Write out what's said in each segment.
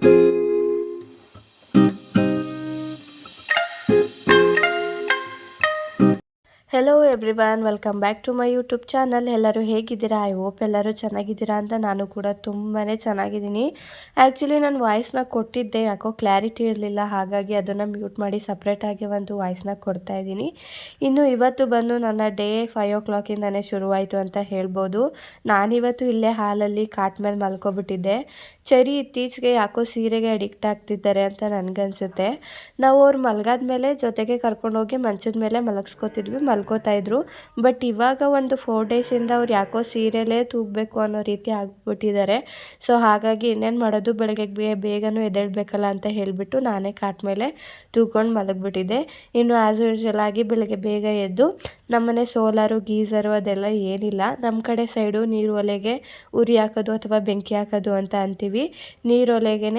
Thank you. Hello everyone, welcome back to my YouTube channel. ಎಲ್ಲರೂ ಹೇಗಿದ್ದೀರಾ? I hope ಎಲ್ಲರೂ ಚೆನ್ನಾಗಿದ್ದೀರಾ ಅಂತ ನಾನು ಕೂಡ ತುಂಬಾ ಚೆನ್ನಾಗಿದ್ದೀನಿ. ಆ್ಯಕ್ಚುಲಿ ನಾನು ವಾಯ್ಸ್ನ ಕೊಟ್ಟಿದ್ದೆ, ಯಾಕೋ ಕ್ಲಾರಿಟಿ ಇರಲಿಲ್ಲ, ಹಾಗಾಗಿ ಅದನ್ನು ಮ್ಯೂಟ್ ಮಾಡಿ ಸಪ್ರೇಟಾಗಿ ಒಂದು ವಾಯ್ಸ್ನ ಕೊಡ್ತಾ ಇದ್ದೀನಿ. ಇನ್ನು ಇವತ್ತು ಬಂದು ನನ್ನ ಡೇ ಫೈವ್ ಓ ಕ್ಲಾಕಿಂದನೇ ಶುರುವಾಯಿತು ಅಂತ ಹೇಳ್ಬೋದು. ನಾನಿವತ್ತು ಇಲ್ಲೇ ಹಾಲಲ್ಲಿ ಕಾಟ್ ಮೇಲೆ ಮಲ್ಕೊಬಿಟ್ಟಿದ್ದೆ. ಚರಿ ಇತ್ತೀಚೆಗೆ ಯಾಕೋ ಸೀರೆಗೆ ಅಡಿಕ್ಟ್ ಆಗ್ತಿದ್ದಾರೆ ಅಂತ ನನಗನ್ಸುತ್ತೆ. ನಾವು ಅವ್ರು ಮಲಗಾದ ಮೇಲೆ ಜೊತೆಗೆ ಕರ್ಕೊಂಡೋಗಿ ಮಂಚದ ಮೇಲೆ ಮಲಗಿಸ್ಕೊತಿದ್ವಿ, ಮಲ್ಕೋತಾ ಇದ್ರು. ಬಟ್ ಇವಾಗ ಒಂದು ಫೋರ್ ಡೇಸಿಂದ ಅವ್ರು ಯಾಕೋ ಸೀರೆಲೇ ತೂಗಬೇಕು ಅನ್ನೋ ರೀತಿ ಆಗಿಬಿಟ್ಟಿದ್ದಾರೆ. ಸೊ ಹಾಗಾಗಿ ಇನ್ನೇನು ಮಾಡೋದು ಬೆಳಗ್ಗೆ ಬೇಗನೂ ಎದ್ದೇಳ್ಬೇಕಲ್ಲ ಅಂತ ಹೇಳಿಬಿಟ್ಟು ನಾನೇ ಕಾಟ್ ಮೇಲೆ ತೂಕೊಂಡು ಮಲಗಿಬಿಟ್ಟಿದ್ದೆ. ಇನ್ನು ಆ್ಯಸ್ ಯೂಶ್ವಲ್ ಆಗಿ ಬೆಳಗ್ಗೆ ಬೇಗ ಎದ್ದು ನಮ್ಮನೆ ಸೋಲಾರು, ಗೀಸರು ಅದೆಲ್ಲ ಏನಿಲ್ಲ. ನಮ್ಮ ಕಡೆ ಸೈಡು ನೀರು ಒಲೆಗೆ ಉರಿ ಹಾಕೋದು ಅಥವಾ ಬೆಂಕಿ ಹಾಕೋದು ಅಂತ ಅಂತೀವಿ. ನೀರು ಒಲೆಗೆ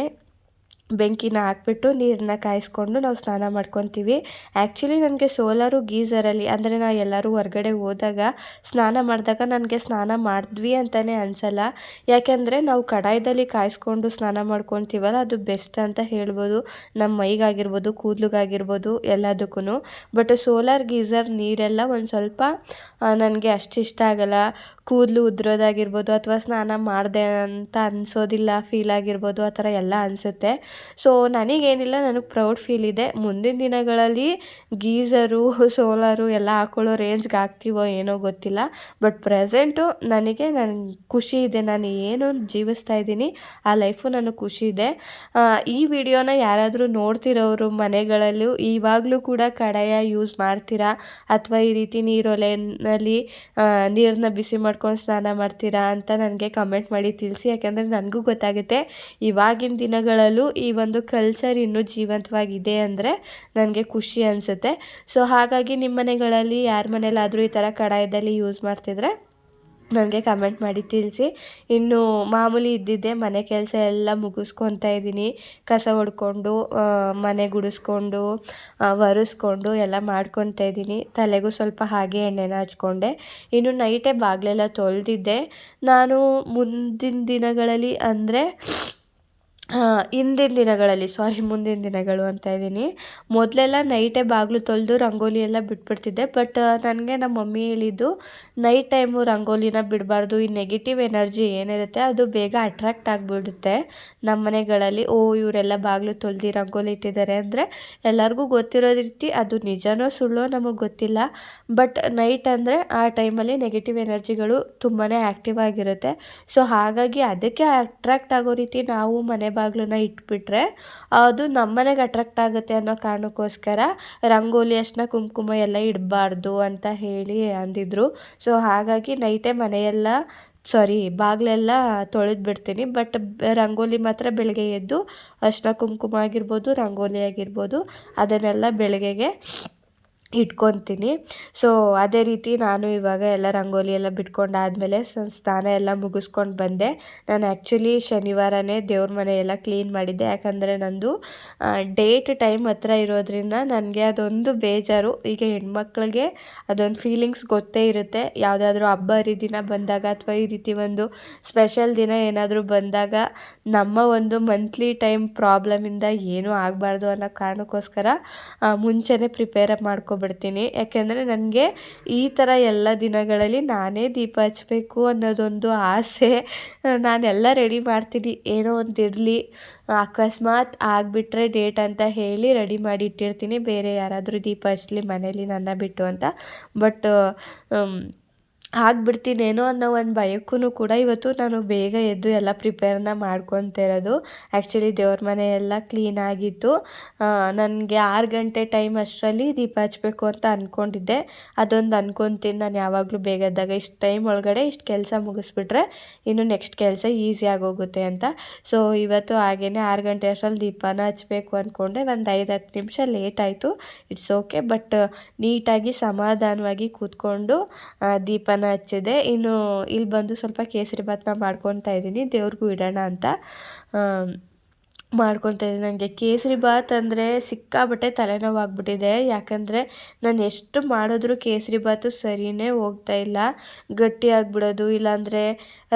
ಬೆಂಕಿನ ಹಾಕ್ಬಿಟ್ಟು ನೀರನ್ನ ಕಾಯಿಸ್ಕೊಂಡು ನಾವು ಸ್ನಾನ ಮಾಡ್ಕೊತೀವಿ. ಆ್ಯಕ್ಚುಲಿ ನನಗೆ ಸೋಲಾರು ಗೀಝರಲ್ಲಿ ಅಂದರೆ ನಾವು ಎಲ್ಲರೂ ಹೊರಗಡೆ ಹೋದಾಗ ಸ್ನಾನ ಮಾಡಿದಾಗ ನನಗೆ ಸ್ನಾನ ಮಾಡಿದ್ವಿ ಅಂತಲೇ ಅನಿಸಲ್ಲ. ಯಾಕೆಂದರೆ ನಾವು ಕಡಾಯದಲ್ಲಿ ಕಾಯಿಸ್ಕೊಂಡು ಸ್ನಾನ ಮಾಡ್ಕೊತೀವಲ್ಲ ಅದು ಬೆಸ್ಟ್ ಅಂತ ಹೇಳ್ಬೋದು. ನಮ್ಮ ಮೈಗಾಗಿರ್ಬೋದು, ಕೂದಲಿಗಾಗಿರ್ಬೋದು ಎಲ್ಲದಕ್ಕೂ ಬಟ್ ಸೋಲಾರ್ ಗೀಝರ್ ನೀರೆಲ್ಲ ಒಂದು ಸ್ವಲ್ಪ ನನಗೆ ಅಷ್ಟಿಷ್ಟ ಇಷ್ಟ ಆಗಲ್ಲ. ಕೂದಲು ಉದ್ರೋದಾಗಿರ್ಬೋದು ಅಥವಾ ಸ್ನಾನ ಮಾಡಿದೆ ಅಂತ ಅನಿಸೋದಿಲ್ಲ ಫೀಲ್ ಆಗಿರ್ಬೋದು, ಆ ಥರ ಎಲ್ಲ ಅನಿಸುತ್ತೆ. ಸೊ ನನಗೇನಿಲ್ಲ, ನನಗೆ ಪ್ರೌಡ್ ಫೀಲ್ ಇದೆ. ಮುಂದಿನ ದಿನಗಳಲ್ಲಿ ಗೀಝರು ಸೋಲಾರು ಎಲ್ಲ ಹಾಕೊಳ್ಳೋ ರೇಂಜ್ಗೆ ಆಗ್ತೀವೋ ಏನೋ ಗೊತ್ತಿಲ್ಲ. ಬಟ್ ಪ್ರೆಸೆಂಟು ನನಗೆ ನನ್ನ ಖುಷಿ ಇದೆ. ನಾನು ಏನು ಜೀವಿಸ್ತಾ ಇದ್ದೀನಿ, ಆ ಲೈಫು ನನಗೆ ಖುಷಿ ಇದೆ. ಈ ವಿಡಿಯೋನ ಯಾರಾದರೂ ನೋಡ್ತಿರೋರು ಮನೆಗಳಲ್ಲೂ, ಇವಾಗಲೂ ಕೂಡ ಕಡಾಯ ಯೂಸ್ ಮಾಡ್ತೀರಾ? ಅಥವಾ ಈ ರೀತಿ ನೀರೊಲೆಯಲ್ಲಿ ನೀರನ್ನ ಬಿಸಿ ಮಾಡ್ಕೊಂಡು ಸ್ನಾನ ಮಾಡ್ತೀರಾ ಅಂತ ನನಗೆ ಕಮೆಂಟ್ ಮಾಡಿ ತಿಳಿಸಿ. ಯಾಕೆಂದರೆ ನನಗೂ ಗೊತ್ತಾಗುತ್ತೆ, ಇವಾಗಿನ ದಿನಗಳಲ್ಲೂ ಈ ಒಂದು ಕಲ್ಚರ್ ಇನ್ನೂ ಜೀವಂತವಾಗಿದೆ ಅಂದರೆ ನನಗೆ ಖುಷಿ ಅನಿಸುತ್ತೆ. ಸೊ ಹಾಗಾಗಿ ನಿಮ್ಮ ಮನೆಗಳಲ್ಲಿ ಯಾರ ಮನೇಲಾದರೂ ಈ ಥರ ಕಡಾಯದಲ್ಲಿ ಯೂಸ್ ಮಾಡ್ತಿದ್ರೆ ನನಗೆ ಕಮೆಂಟ್ ಮಾಡಿ ತಿಳಿಸಿ. ಇನ್ನು ಮಾಮೂಲಿ ಇದ್ದಿದ್ದೆ ಮನೆ ಕೆಲಸ ಎಲ್ಲ ಮುಗಿಸ್ಕೊತಾ ಇದ್ದೀನಿ. ಕಸ ಹೊಡ್ಕೊಂಡು ಮನೆ ಗುಡಿಸ್ಕೊಂಡು ಒರೆಸ್ಕೊಂಡು ಎಲ್ಲ ಮಾಡ್ಕೊತಾ ಇದ್ದೀನಿ. ತಲೆಗೂ ಸ್ವಲ್ಪ ಹಾಗೆ ಎಣ್ಣೆನ ಹಚ್ಕೊಂಡೆ. ಇನ್ನು ನೈಟೇ ಬಾಗಿಲೆಲ್ಲ ತೊಳೆದಿದ್ದೆ. ನಾನು ಮುಂದಿನ ದಿನಗಳಲ್ಲಿ ಅಂದರೆ ಹಿಂದಿನ ದಿನಗಳಲ್ಲಿ ಸಾರಿ ಮುಂದಿನ ದಿನಗಳು ಅಂತ ಇದ್ದೀನಿ. ಮೊದಲೆಲ್ಲ ನೈಟೇ ಬಾಗಿಲು ತೊಳೆದು ರಂಗೋಲಿ ಎಲ್ಲ ಬಿಟ್ಬಿಡ್ತಿದ್ದೆ ಬಟ್ ನನಗೆ ನಮ್ಮ ಮಮ್ಮಿ ಹೇಳಿದ್ದು ನೈಟ್ ಟೈಮು ರಂಗೋಲಿನ ಬಿಡಬಾರ್ದು, ಈ ನೆಗೆಟಿವ್ ಎನರ್ಜಿ ಏನಿರುತ್ತೆ ಅದು ಬೇಗ ಅಟ್ರಾಕ್ಟ್ ಆಗಿಬಿಡುತ್ತೆ ನಮ್ಮ ಮನೆಗಳಲ್ಲಿ. ಓ, ಇವರೆಲ್ಲ ಬಾಗಿಲು ತೊಳೆದು ರಂಗೋಲಿ ಇಟ್ಟಿದ್ದಾರೆ ಅಂದರೆ ಎಲ್ಲರಿಗೂ ಗೊತ್ತಿರೋ ರೀತಿ ಅದು ನಿಜನೋ ಸುಳ್ಳೋ ನಮಗೆ ಗೊತ್ತಿಲ್ಲ. ಬಟ್ ನೈಟ್ ಅಂದರೆ ಆ ಟೈಮಲ್ಲಿ ನೆಗೆಟಿವ್ ಎನರ್ಜಿಗಳು ತುಂಬಾ ಆ್ಯಕ್ಟಿವ್ ಆಗಿರುತ್ತೆ. ಸೊ ಹಾಗಾಗಿ ಅದಕ್ಕೆ ಅಟ್ರಾಕ್ಟ್ ಆಗೋ ರೀತಿ ನಾವು ಮನೆ ಬಾಗಿಲನ್ನ ಇಟ್ಬಿಟ್ರೆ ಅದು ನಮ್ಮನೆಗೆ ಅಟ್ರಾಕ್ಟ್ ಆಗುತ್ತೆ ಅನ್ನೋ ಕಾರಣಕ್ಕೋಸ್ಕರ ರಂಗೋಲಿ ಅಷ್ಟನ್ನ ಕುಂಕುಮ ಎಲ್ಲ ಇಡಬಾರ್ದು ಅಂತ ಹೇಳಿ ಅಂದಿದ್ರು. ಸೊ ಹಾಗಾಗಿ ನೈಟೇ ಮನೆಯೆಲ್ಲ ಸಾರಿ ಬಾಗಿಲೆಲ್ಲ ತೊಳೆದು ಬಿಡ್ತೀನಿ. ಬಟ್ ರಂಗೋಲಿ ಮಾತ್ರ ಬೆಳಗ್ಗೆ ಎದ್ದು ಅರ್ಶಿನ ಕುಂಕುಮ ಆಗಿರ್ಬೋದು, ರಂಗೋಲಿ ಆಗಿರ್ಬೋದು, ಅದನ್ನೆಲ್ಲ ಬೆಳಗ್ಗೆಗೆ ಇಟ್ಕೊತೀನಿ. ಸೊ ಅದೇ ರೀತಿ ನಾನು ಇವಾಗ ಎಲ್ಲ ರಂಗೋಲಿ ಎಲ್ಲ ಬಿಟ್ಕೊಂಡಾದಮೇಲೆ ಸ್ನಾನ ಎಲ್ಲ ಮುಗಿಸ್ಕೊಂಡು ಬಂದೆ. ನಾನು ಆ್ಯಕ್ಚುಲಿ ಶನಿವಾರನೇ ದೇವ್ರ ಮನೆ ಎಲ್ಲ ಕ್ಲೀನ್ ಮಾಡಿದ್ದೆ. ಯಾಕಂದರೆ ನಂದು ಡೇಟ್ ಟೈಮ್ ಹತ್ರ ಇರೋದ್ರಿಂದ ನನಗೆ ಅದೊಂದು ಬೇಜಾರು. ಈಗ ಹೆಣ್ಮಕ್ಳಿಗೆ ಅದೊಂದು ಫೀಲಿಂಗ್ಸ್ ಗೊತ್ತೇ ಇರುತ್ತೆ. ಯಾವುದಾದ್ರೂ ಹಬ್ಬ, ಹರಿದಿನ ಬಂದಾಗ ಅಥವಾ ಈ ರೀತಿ ಒಂದು ಸ್ಪೆಷಲ್ ದಿನ ಏನಾದರೂ ಬಂದಾಗ ನಮ್ಮ ಒಂದು ಮಂತ್ಲಿ ಟೈಮ್ ಪ್ರಾಬ್ಲಮಿಂದ ಏನೂ ಆಗಬಾರ್ದು ಅನ್ನೋ ಕಾರಣಕ್ಕೋಸ್ಕರ ಮುಂಚೆನೇ ಪ್ರಿಪೇರ್ ಮಾಡ್ಕೊ ಬಿಡ್ತೀನಿ ಯಾಕೆಂದರೆ ನನಗೆ ಈ ಥರ ಎಲ್ಲ ದಿನಗಳಲ್ಲಿ ನಾನೇ ದೀಪ ಹಚ್ಚಬೇಕು ಅನ್ನೋದೊಂದು ಆಸೆ. ನಾನೆಲ್ಲ ರೆಡಿ ಮಾಡ್ತೀನಿ. ಏನೋ ಒಂದು ಇರಲಿ. ಅಕಸ್ಮಾತ್ ಆಗಿಬಿಟ್ರೆ ಡೇಟ್ ಅಂತ ಹೇಳಿ ರೆಡಿ ಮಾಡಿ ಇಟ್ಟಿರ್ತೀನಿ. ಬೇರೆ ಯಾರಾದರೂ ದೀಪ ಹಚ್ಚಲಿ ಮನೇಲಿ ನನ್ನ ಬಿಟ್ಟು ಅಂತ. ಬಟ್ ಆಗ್ಬಿಡ್ತೀನೇನೋ ಅನ್ನೋ ಒಂದು ಭಯಕ್ಕೂ ಕೂಡ ಇವತ್ತು ನಾನು ಬೇಗ ಎದ್ದು ಎಲ್ಲ ಪ್ರಿಪೇರ್ನ ಮಾಡ್ಕೊತಿರೋದು ಆ್ಯಕ್ಚುಲಿ ದೇವ್ರ ಮನೆ ಎಲ್ಲ ಕ್ಲೀನಾಗಿತ್ತು ನನಗೆ ಆರು ಗಂಟೆ ಟೈಮ್ ಅಷ್ಟರಲ್ಲಿ ದೀಪ ಹಚ್ಚಬೇಕು ಅಂತ ಅಂದ್ಕೊಂಡಿದ್ದೆ ಅದೊಂದು ಅನ್ಕೊತೀನಿ. ನಾನು ಯಾವಾಗಲೂ ಬೇಗ ಎದ್ದಾಗ ಇಷ್ಟು ಟೈಮ್ ಒಳಗಡೆ ಇಷ್ಟು ಕೆಲಸ ಮುಗಿಸ್ಬಿಟ್ರೆ ಇನ್ನು ನೆಕ್ಸ್ಟ್ ಕೆಲಸ ಈಸಿ ಆಗೋಗುತ್ತೆ ಅಂತ. ಸೊ ಇವತ್ತು ಹಾಗೆಯೇ ಆರು ಗಂಟೆ ಅಷ್ಟರಲ್ಲಿ ದೀಪನ ಹಚ್ಚಬೇಕು ಅಂದ್ಕೊಂಡೆ ಒಂದು ಐದು ಹತ್ತು ನಿಮಿಷ ಲೇಟ್ ಆಯಿತು. ಇಟ್ಸ್ ಓಕೆ ಬಟ್ ನೀಟಾಗಿ ಸಮಾಧಾನವಾಗಿ ಕೂತ್ಕೊಂಡು ದೀಪ ಹಚ್ಚಿದೆ. ಇನ್ನು ಇಲ್ಲಿ ಬಂದು ಸ್ವಲ್ಪ ಕೇಸರಿ ಭಾತ್ನ ಮಾಡ್ಕೊತಾ ಇದ್ದೀನಿ. ದೇವ್ರಿಗೂ ಇಡೋಣ ಅಂತ. ಮಾಡ್ಕೊತಾ ಇದ್ದೀನಿ. ನನಗೆ ಕೇಸರಿ ಭಾತ್ ಅಂದರೆ ಸಿಕ್ಕಾಬಟ್ಟೆ ತಲೆನೋವಾಗ್ಬಿಟ್ಟಿದೆ. ಯಾಕಂದರೆ ನಾನು ಎಷ್ಟು ಮಾಡಿದ್ರೂ ಕೇಸರಿ ಭಾತು ಸರಿಯೇ ಹೋಗ್ತಾ ಇಲ್ಲ. ಗಟ್ಟಿಯಾಗ್ಬಿಡೋದು ಇಲ್ಲಾಂದರೆ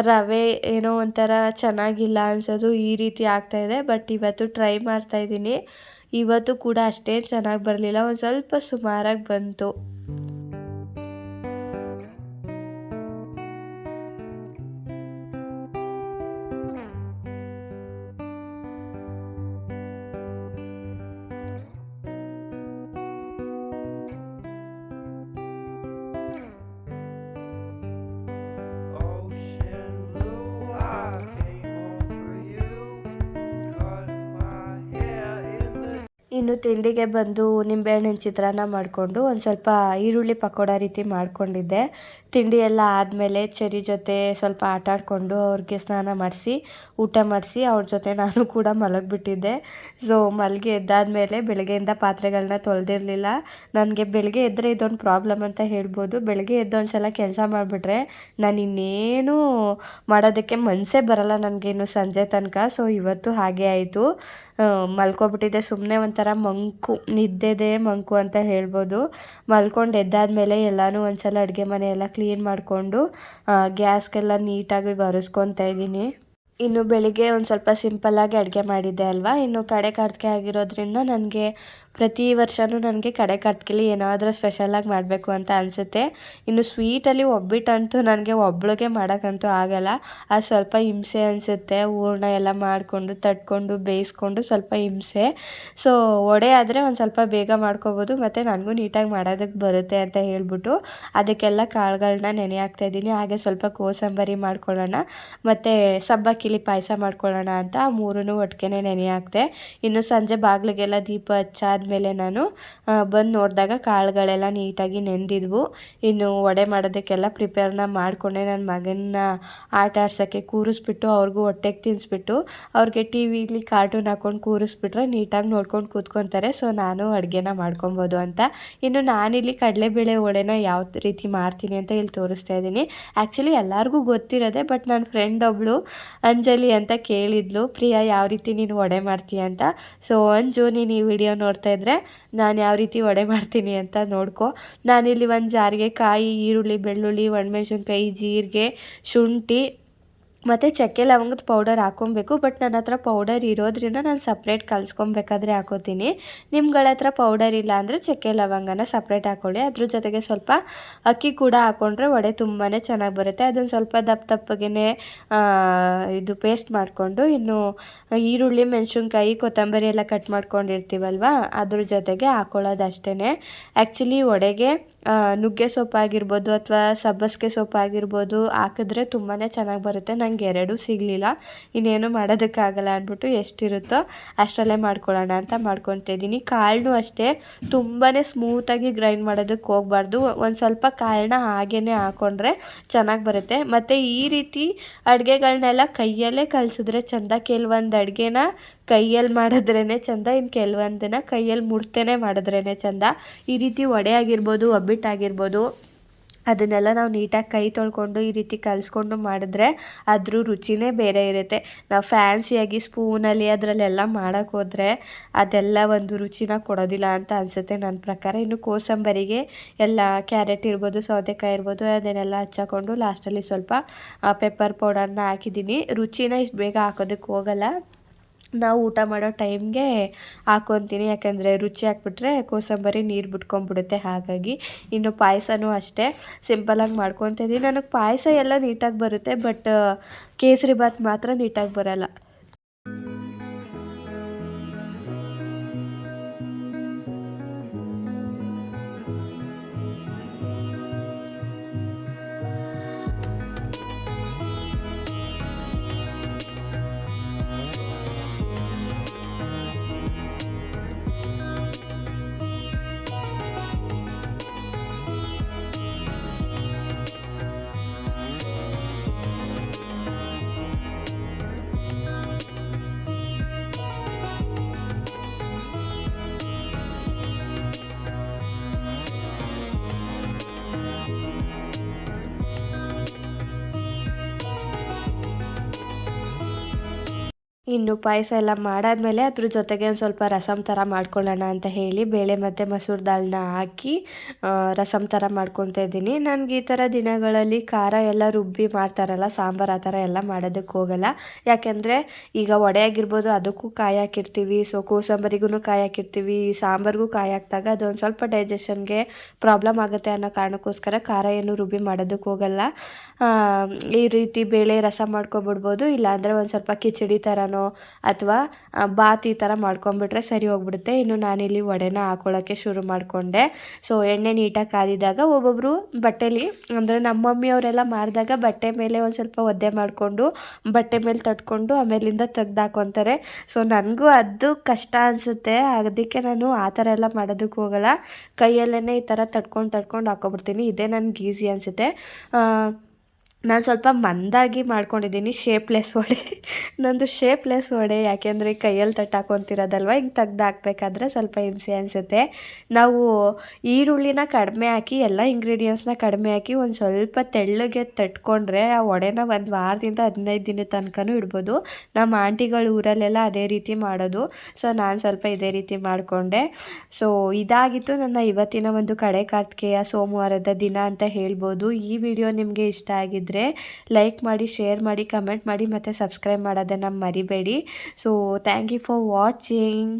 ರವೆ ಏನೋ ಒಂಥರ ಚೆನ್ನಾಗಿಲ್ಲ ಅನ್ಸೋದು ಈ ರೀತಿ ಆಗ್ತಾಯಿದೆ ಬಟ್ ಇವತ್ತು ಟ್ರೈ ಮಾಡ್ತಾಯಿದ್ದೀನಿ ಇವತ್ತು ಕೂಡ ಅಷ್ಟೇನು ಚೆನ್ನಾಗಿ ಬರಲಿಲ್ಲ. ಒಂದು ಸ್ವಲ್ಪ ಸುಮಾರಾಗಿ ಬಂತು. ಇನ್ನು ತಿಂಡಿಗೆ ಬಂದು ನಿಂಬೆಹಣ್ಣಿನ ಚಿತ್ರಾನ್ನ ಮಾಡಿಕೊಂಡು ಒಂದು ಸ್ವಲ್ಪ ಈರುಳ್ಳಿ ಪಕೋಡ ರೀತಿ ಮಾಡಿಕೊಂಡಿದ್ದೆ. ತಿಂಡಿ ಎಲ್ಲ ಆದಮೇಲೆ ಚರಿ ಜೊತೆ ಸ್ವಲ್ಪ ಆಟ ಆಡಿಕೊಂಡು ಅವ್ರಿಗೆ ಸ್ನಾನ ಮಾಡಿಸಿ, ಊಟ ಮಾಡಿಸಿ, ಅವ್ರ ಜೊತೆ ನಾನು ಕೂಡ ಮಲಗಿಬಿಟ್ಟಿದ್ದೆ. ಸೊ ಮಲಗಿ ಎದ್ದಾದಮೇಲೆ ಬೆಳಗ್ಗೆಯಿಂದ ಪಾತ್ರೆಗಳನ್ನ ತೊಳೆದಿರಲಿಲ್ಲ. ನನಗೆ ಬೆಳಗ್ಗೆ ಎದ್ದರೆ ಇದೊಂದು ಪ್ರಾಬ್ಲಮ್ ಅಂತ ಹೇಳ್ಬೋದು. ಬೆಳಗ್ಗೆ ಎದ್ದೊಂದು ಸಲ ಕೆಲಸ ಮಾಡಿಬಿಟ್ರೆ ನಾನು ಇನ್ನೇನು ಮಾಡೋದಕ್ಕೆ ಮನಸ್ಸೇ ಬರಲ್ಲ ನನಗೇನು ಸಂಜೆ ತನಕ. ಸೊ ಇವತ್ತು ಹಾಗೆ ಆಯಿತು. ಮಲ್ಕೊಬಿಟ್ಟಿದ್ದೆ ಸುಮ್ಮನೆ ಒಂಥರ ಮಂಕು, ನಿದ್ದೆದೆ ಮಂಕು ಅಂತ ಹೇಳ್ಬೋದು. ಮಲ್ಕೊಂಡು ಎದ್ದಾದ್ಮೇಲೆ ಎಲ್ಲನೂ ಒಂದ್ಸಲ ಅಡುಗೆ ಮನೆ ಎಲ್ಲ ಕ್ಲೀನ್ ಮಾಡಿಕೊಂಡು ಗ್ಯಾಸ್ಗೆಲ್ಲ ನೀಟಾಗಿ ಒರೆಸ್ಕೊತಾ ಇದ್ದೀನಿ. ಇನ್ನು ಬೆಳಿಗ್ಗೆ ಒಂದು ಸ್ವಲ್ಪ ಸಿಂಪಲ್ಲಾಗಿ ಅಡುಗೆ ಮಾಡಿದ್ದೆ ಅಲ್ವಾ? ಇನ್ನು ಕಡೆ ಕಟ್ಗೆ ಆಗಿರೋದ್ರಿಂದ ನನಗೆ ಪ್ರತಿ ವರ್ಷವೂ ನನಗೆ ಕಡೆ ಕಟ್ಗೆಲಿ ಏನಾದರೂ ಸ್ಪೆಷಲಾಗಿ ಮಾಡಬೇಕು ಅಂತ ಅನಿಸುತ್ತೆ. ಇನ್ನು ಸ್ವೀಟಲ್ಲಿ ಒಬ್ಬಿಟ್ಟಂತೂ ನನಗೆ ಒಬ್ಳಿಗೆ ಮಾಡೋಕ್ಕಂತೂ ಆಗಲ್ಲ. ಅದು ಸ್ವಲ್ಪ ಹಿಂಸೆ ಅನಿಸುತ್ತೆ. ಹೂರ್ಣ ಎಲ್ಲ ಮಾಡಿಕೊಂಡು, ತಟ್ಕೊಂಡು, ಬೇಯಿಸ್ಕೊಂಡು ಸ್ವಲ್ಪ ಹಿಂಸೆ. ಸೊ ಒಡೆ ಆದರೆ ಒಂದು ಸ್ವಲ್ಪ ಬೇಗ ಮಾಡ್ಕೋಬೋದು. ಮತ್ತು ನನಗೂ ನೀಟಾಗಿ ಮಾಡೋದಕ್ಕೆ ಬರುತ್ತೆ ಅಂತ ಹೇಳ್ಬಿಟ್ಟು ಅದಕ್ಕೆಲ್ಲ ಕಾಳುಗಳನ್ನ ನೆನೆ ಹಾಕ್ತಾಯಿದ್ದೀನಿ ಹಾಗೆ ಸ್ವಲ್ಪ ಕೋಸಂಬರಿ ಮಾಡ್ಕೊಳ್ಳೋಣ. ಮತ್ತು ಸಬ್ಬಕ್ಕಿಲಿ ಪಾಯಸ ಮಾಡ್ಕೊಳ್ಳೋಣ ಅಂತ ಮೂರೂ ಒಟ್ಟಿಗೆ ನೆನೆ ಹಾಕ್ತೆ ಇನ್ನು ಸಂಜೆ ಬಾಗಿಲಿಗೆಲ್ಲ ದೀಪ ಹಚ್ಚಾದ್ಮೇಲೆ ನಾನು ಬಂದು ನೋಡಿದಾಗ ಕಾಳುಗಳೆಲ್ಲ ನೀಟಾಗಿ ನೆಂದಿದ್ವು. ಇನ್ನು ವಡೆ ಮಾಡೋದಕ್ಕೆಲ್ಲ ಪ್ರಿಪೇರ್ನ ಮಾಡಿಕೊಂಡೆ. ನನ್ನ ಮಗನ್ನ ಆಟ ಆಡ್ಸೋಕ್ಕೆ ಕೂರಿಸ್ಬಿಟ್ಟು ಅವ್ರಿಗೂ ಹೊಟ್ಟೆಗೆ ತಿನ್ನಿಸ್ಬಿಟ್ಟು ಅವ್ರಿಗೆ ಟಿ ವಿಲಿ ಕಾರ್ಟೂನ್ ಹಾಕ್ಕೊಂಡು ಕೂರಿಸ್ಬಿಟ್ರೆ ನೀಟಾಗಿ ನೋಡ್ಕೊಂಡು ಕೂತ್ಕೊತಾರೆ. ಸೊ, ನಾನು ಅಡುಗೆನ ಮಾಡ್ಕೊಬೋದು ಅಂತ. ಇನ್ನು ನಾನಿಲ್ಲಿ ಕಡಲೆಬೇಳೆ ವಡೆನ ಯಾವ ರೀತಿ ಮಾಡ್ತೀನಿ ಅಂತ ಇಲ್ಲಿ ತೋರಿಸ್ತಾ ಇದ್ದೀನಿ. ಆ್ಯಕ್ಚುಲಿ ಎಲ್ಲರಿಗೂ ಗೊತ್ತಿರೋದೆ, ಬಟ್ ನನ್ನ ಫ್ರೆಂಡ್ ಒಬ್ಳು ಅಂಜಲಿ ಅಂತ ಕೇಳಿದ್ಲು, ಪ್ರಿಯಾ, ಯಾವ ರೀತಿ ನೀನು ವಡೆ ಮಾಡ್ತೀಯ ಅಂತ? ಸೊ, ಅಂಜು, ನೀನು ಈ ವಿಡಿಯೋ ನೋಡ್ತಾ ಇದ್ದರೆ ನಾನು ಯಾವ ರೀತಿ ವಡೆ ಮಾಡ್ತೀನಿ ಅಂತ ನೋಡ್ಕೊ. ನಾನಿಲ್ಲಿ ಒಂದು ಜಾರಿಗೆ ಕಾಯಿ, ಈರುಳ್ಳಿ, ಬೆಳ್ಳುಳ್ಳಿ, ಒಣಮೆಣ್ಸಿನ್ಕಾಯಿ, ಜೀರಿಗೆ, ಶುಂಠಿ ಮತ್ತು ಚಕ್ಕೆ ಲವಂಗದ ಪೌಡರ್ ಹಾಕ್ಕೊಬೇಕು ಬಟ್ ನನ್ನ ಹತ್ರ ಪೌಡರ್ ಇರೋದ್ರಿಂದ ನಾನು ಸಪ್ರೇಟ್ ಕಲಿಸ್ಕೊಬೇಕಾದ್ರೆ ಹಾಕೋತೀನಿ. ನಿಮ್ಗಳ ಹತ್ರ ಪೌಡರ್ ಇಲ್ಲ ಅಂದರೆ ಚಕ್ಕೆ ಲವಂಗನ ಸಪ್ರೇಟ್ ಹಾಕ್ಕೊಳ್ಳಿ ಅದ್ರ ಜೊತೆಗೆ ಸ್ವಲ್ಪ ಅಕ್ಕಿ ಕೂಡ ಹಾಕ್ಕೊಂಡ್ರೆ ವಡೆ ತುಂಬಾ ಚೆನ್ನಾಗಿ ಬರುತ್ತೆ. ಅದನ್ನು ಸ್ವಲ್ಪ ದಪ್ಪ ದಪ್ಪಗೆ ಇದು ಪೇಸ್ಟ್ ಮಾಡಿಕೊಂಡು ಇನ್ನು ಈರುಳ್ಳಿ, ಮೆಣಸಿನ್ಕಾಯಿ, ಕೊತ್ತಂಬರಿ ಎಲ್ಲ ಕಟ್ ಮಾಡ್ಕೊಂಡಿರ್ತೀವಲ್ವ? ಅದ್ರ ಜೊತೆಗೆ ಹಾಕೊಳ್ಳೋದು ಅಷ್ಟೇ ಆ್ಯಕ್ಚುಲಿ ವಡೆಗೆ ನುಗ್ಗೆ ಸೊಪ್ಪು ಆಗಿರ್ಬೋದು ಅಥವಾ ಸಬ್ಬಸಿಗೆ ಸೊಪ್ಪಾಗಿರ್ಬೋದು ಹಾಕಿದ್ರೆ ತುಂಬಾ ಚೆನ್ನಾಗಿ ಬರುತ್ತೆ. ನಂಗೆ ನಂಗೆ ಎರಡೂ ಸಿಗಲಿಲ್ಲ. ಇನ್ನೇನು ಮಾಡೋದಕ್ಕಾಗಲ್ಲ ಅಂದ್ಬಿಟ್ಟು ಎಷ್ಟಿರುತ್ತೋ ಅಷ್ಟರಲ್ಲೇ ಮಾಡ್ಕೊಳ್ಳೋಣ ಅಂತ ಮಾಡ್ಕೊತಿದ್ದೀನಿ ಕಾಳನ್ನು ಅಷ್ಟೇ ತುಂಬಾ ಸ್ಮೂತಾಗಿ ಗ್ರೈಂಡ್ ಮಾಡೋದಕ್ಕೆ ಹೋಗ್ಬಾರ್ದು. ಒಂದು ಸ್ವಲ್ಪ ಕಾಳನ್ನ ಹಾಗೇ ಹಾಕ್ಕೊಂಡ್ರೆ ಚೆನ್ನಾಗಿ ಬರುತ್ತೆ. ಮತ್ತು ಈ ರೀತಿ ಅಡುಗೆಗಳನ್ನೆಲ್ಲ ಕೈಯಲ್ಲೇ ಕಲಿಸಿದ್ರೆ ಚೆಂದ. ಕೆಲವೊಂದು ಅಡುಗೆನ ಕೈಯಲ್ಲಿ ಮಾಡಿದ್ರೇ ಚೆಂದ ಇನ್ನು ಕೆಲವೊಂದನ್ನ ಕೈಯಲ್ಲಿ ಮುಡ್ತೇನೆ ಮಾಡಿದ್ರೇ ಚೆಂದ. ಈ ರೀತಿ ವಡೆ ಆಗಿರ್ಬೋದು, ಒಬ್ಬಿಟ್ಟಾಗಿರ್ಬೋದು. ಅದನ್ನೆಲ್ಲ ನಾವು ನೀಟಾಗಿ ಕೈ ತೊಳ್ಕೊಂಡು ಈ ರೀತಿ ಕಲಿಸ್ಕೊಂಡು ಮಾಡಿದ್ರೆ ಅದ್ರ ರುಚಿನೇ ಬೇರೆ ಇರುತ್ತೆ. ನಾವು ಫ್ಯಾನ್ಸಿಯಾಗಿ ಸ್ಪೂನಲ್ಲಿ ಅದರಲ್ಲೆಲ್ಲ ಮಾಡೋಕ್ಕೆ ಹೋದರೆ ಅದೆಲ್ಲ ಒಂದು ರುಚಿನ ಕೊಡೋದಿಲ್ಲ ಅಂತ ಅನಿಸುತ್ತೆ ನನ್ನ ಪ್ರಕಾರ. ಇನ್ನು ಕೋಸಂಬರಿಗೆ ಎಲ್ಲ ಕ್ಯಾರೆಟ್ ಇರ್ಬೋದು, ಸೌತೆಕಾಯಿ ಇರ್ಬೋದು, ಅದನ್ನೆಲ್ಲ ಹಚ್ಚಾಕೊಂಡು ಲಾಸ್ಟಲ್ಲಿ ಸ್ವಲ್ಪ ಪೆಪ್ಪರ್ ಪೌಡರ್ನ ಹಾಕಿದ್ದೀನಿ. ರುಚಿನ ಇಷ್ಟು ಬೇಗ ಹಾಕೋದಕ್ಕೆ ಹೋಗಲ್ಲ. ನಾವು ಊಟ ಮಾಡೋ ಟೈಮ್ಗೆ ಹಾಕೊತೀನಿ. ಯಾಕಂದರೆ ರುಚಿ ಹಾಕ್ಬಿಟ್ರೆ ಕೋಸಂಬರಿ ನೀರು ಬಿಟ್ಕೊಂಡ್ಬಿಡುತ್ತೆ. ಹಾಗಾಗಿ ಇನ್ನು ಪಾಯಸನೂ ಅಷ್ಟೇ. ಸಿಂಪಲಾಗಿ ಮಾಡ್ಕೊತಿದ್ದೀನಿ ನನಗೆ ಪಾಯಸ ಎಲ್ಲ ನೀಟಾಗಿ ಬರುತ್ತೆ, ಬಟ್ ಕೇಸರಿ ಬಾತ್ ಮಾತ್ರ ನೀಟಾಗಿ ಬರೋಲ್ಲ. ಇನ್ನು ಪಾಯಸ ಎಲ್ಲ ಮಾಡಾದಮೇಲೆ ಅದ್ರ ಜೊತೆಗೆ ಒಂದು ಸ್ವಲ್ಪ ರಸಮ್ ಥರ ಮಾಡ್ಕೊಳ್ಳೋಣ ಅಂತ ಹೇಳಿ ಬೇಳೆ ಮತ್ತು ಮಸೂರ್ ದಾಲ್ನ ಹಾಕಿ ರಸಮ್ ಥರ ಮಾಡ್ಕೊತಾ ಇದ್ದೀನಿ. ನನಗೆ ಈ ಥರ ದಿನಗಳಲ್ಲಿ ಖಾರ ಎಲ್ಲ ರುಬ್ಬಿ ಮಾಡ್ತಾರಲ್ಲ, ಸಾಂಬಾರು ಆ ಥರ ಎಲ್ಲ ಮಾಡೋದಕ್ಕೆ ಹೋಗಲ್ಲ. ಯಾಕೆಂದರೆ ಈಗ ವಡೆ ಆಗಿರ್ಬೋದು ಅದಕ್ಕೂ ಕಾಯಿ ಹಾಕಿರ್ತೀವಿ ಸೊ ಕೋಸಂಬರಿಗೂ ಕಾಯಿ ಹಾಕಿರ್ತೀವಿ ಸಾಂಬಾರಿಗೂ ಕಾಯಿ ಹಾಕಿದಾಗ ಅದೊಂದು ಸ್ವಲ್ಪ ಡೈಜೆಷನ್ಗೆ ಪ್ರಾಬ್ಲಮ್ ಆಗುತ್ತೆ ಅನ್ನೋ ಕಾರಣಕ್ಕೋಸ್ಕರ ಖಾರ ಏನು ರುಬ್ಬಿ ಮಾಡೋದಕ್ಕೆ ಹೋಗಲ್ಲ. ಈ ರೀತಿ ಬೇಳೆ ರಸ ಮಾಡ್ಕೊಬಿಡ್ಬೋದು, ಇಲ್ಲಾಂದರೆ ಒಂದು ಸ್ವಲ್ಪ ಕಿಚಡಿ ಥರನೋ ಅಥವಾ ಬಾತ್ ಈ ಥರ ಮಾಡ್ಕೊಂಬಿಟ್ರೆ ಸರಿ ಹೋಗ್ಬಿಡುತ್ತೆ. ಇನ್ನು ನಾನಿಲ್ಲಿ ವಡೆನ ಹಾಕೊಳ್ಳೋಕ್ಕೆ ಶುರು ಮಾಡಿಕೊಂಡೆ. ಸೊ ಎಣ್ಣೆ ನೀಟಾಗಿ ಕಾದಿದಾಗ ಒಬ್ಬೊಬ್ಬರು ಬಟ್ಟೆಲಿ, ಅಂದರೆ ನಮ್ಮ ಮಮ್ಮಿಯವರೆಲ್ಲ ಮಾಡಿದಾಗ ಬಟ್ಟೆ ಮೇಲೆ ಒಂದು ಸ್ವಲ್ಪ ಒದ್ದೆ ಮಾಡಿಕೊಂಡು, ಬಟ್ಟೆ ಮೇಲೆ ತಟ್ಕೊಂಡು ಆಮೇಲಿಂದ ತೆಗ್ದು ಹಾಕೊತಾರೆ. ಸೊ ನನಗೂ ಅದು ಕಷ್ಟ ಅನಿಸುತ್ತೆ. ಅದಕ್ಕೆ ನಾನು ಆ ಥರ ಎಲ್ಲ ಮಾಡೋದಕ್ಕೆ ಹೋಗಲ್ಲ. ಕೈಯಲ್ಲೇ ಈ ಥರ ತಡ್ಕೊಂಡು ತಡ್ಕೊಂಡು ಹಾಕೊಬಿಡ್ತೀನಿ. ಇದೇ ನನಗೆ ಈಸಿ ಅನಿಸುತ್ತೆ. ನಾನು ಸ್ವಲ್ಪ ಮಂದಾಗಿ ಮಾಡ್ಕೊಂಡಿದ್ದೀನಿ ಶೇಪ್ಲೆಸ್ ವಡೆ. ನಂದು ಶೇಪ್ಲೆಸ್ ವಡೆ, ಯಾಕೆಂದರೆ ಕೈಯಲ್ಲಿ ತಟ್ಟು ಹಾಕೊತಿರೋದಲ್ವ? ಹಿಂಗೆ ತೆಗ್ದು ಹಾಕ್ಬೇಕಾದ್ರೆ ಸ್ವಲ್ಪ ಹಿಂಸೆ ಅನಿಸುತ್ತೆ. ನಾವು ಈರುಳ್ಳಿನ ಕಡಿಮೆ ಹಾಕಿ, ಎಲ್ಲ ಇಂಗ್ರೀಡಿಯೆಂಟ್ಸ್ನ ಕಡಿಮೆ ಹಾಕಿ, ಒಂದು ಸ್ವಲ್ಪ ತೆಳ್ಳಗೆ ತಟ್ಕೊಂಡ್ರೆ ಆ ವಡೆನ ಒಂದು ವಾರದಿಂದ ಹದಿನೈದು ದಿನದ ತನಕನೂ ಇಡ್ಬೋದು. ನಮ್ಮ ಆಂಟಿಗಳು ಊರಲ್ಲೆಲ್ಲ ಅದೇ ರೀತಿ ಮಾಡೋದು. ಸೊ ನಾನು ಸ್ವಲ್ಪ ಇದೇ ರೀತಿ ಮಾಡಿಕೊಂಡೆ. ಸೊ ಇದಾಗಿತ್ತು ನನ್ನ ಇವತ್ತಿನ ಒಂದು ಕಡೆ ಕಾರ್ತಿಕೆಯ ಸೋಮವಾರದ ದಿನ ಅಂತ ಹೇಳ್ಬೋದು. ಈ ವಿಡಿಯೋ ನಿಮಗೆ ಇಷ್ಟ ಆಗಿದ್ದರೆ ಲೈಕ್ ಮಾಡಿ ಶೇರ್ ಮಾಡಿ ಕಮೆಂಟ್ ಮಾಡಿ ಮತ್ತು ಸಬ್ಸ್ಕ್ರೈಬ್ ಮಾಡೋದನ್ನು ಮರಿಬೇಡಿ. So thank you for watching